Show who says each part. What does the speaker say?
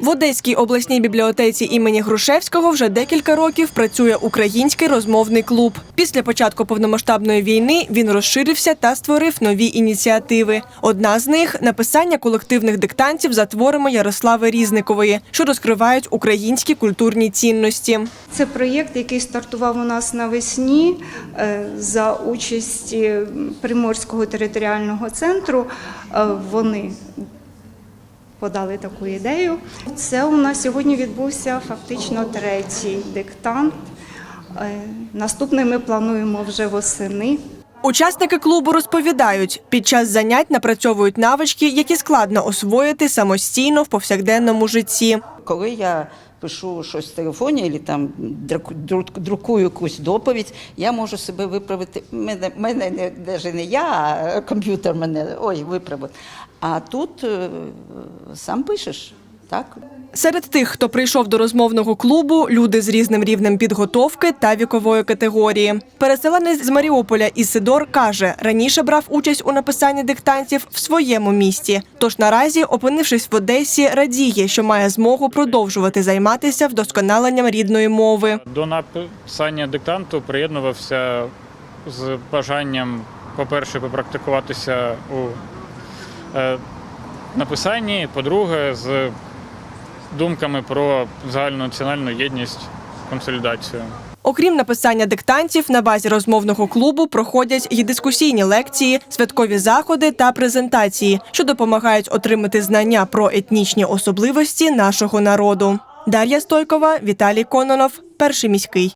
Speaker 1: В Одеській обласній бібліотеці імені Грушевського вже декілька років працює український розмовний клуб. Після початку повномасштабної війни він розширився та створив нові ініціативи. Одна з них написання колективних диктантів за творами Ярослави Різникової, що розкривають українські культурні цінності.
Speaker 2: Це проєкт, який стартував у нас навесні е, за участі Приморського територіального центру. Е, Вони подали таку ідею. Це у нас сьогодні відбувся фактично третій диктант. Е, Наступний ми плануємо вже восени.
Speaker 1: Учасники клубу розповідають, під час занять напрацьовують навички, які складно освоїти самостійно в повсякденному житті.
Speaker 3: Коли я пишу щось в телефоні або там друк- друк- друкую якусь доповідь, я можу себе виправити. Мене, мене не, навіть не я, а комп'ютер мене ой, виправив. А тут е, сам пишеш, так?
Speaker 1: Серед тих, хто прийшов до розмовного клубу, люди з різним рівнем підготовки та вікової категорії. Переселенець з Маріуполя Ісидор каже, раніше брав участь у написанні диктантів в своєму місті. Тож наразі, опинившись в Одесі, радіє, що має змогу продовжувати займатися вдосконаленням рідної мови.
Speaker 4: До написання диктанту приєднувався з бажанням, по-перше, попрактикуватися у е, написанні, по-друге, з думками про загальнонаціональну єдність, консолідацію.
Speaker 1: Окрім написання диктантів, на базі розмовного клубу проходять і дискусійні лекції, святкові заходи та презентації, що допомагають отримати знання про етнічні особливості нашого народу. Дар'я Стойкова, Віталій Кононов, перший міський.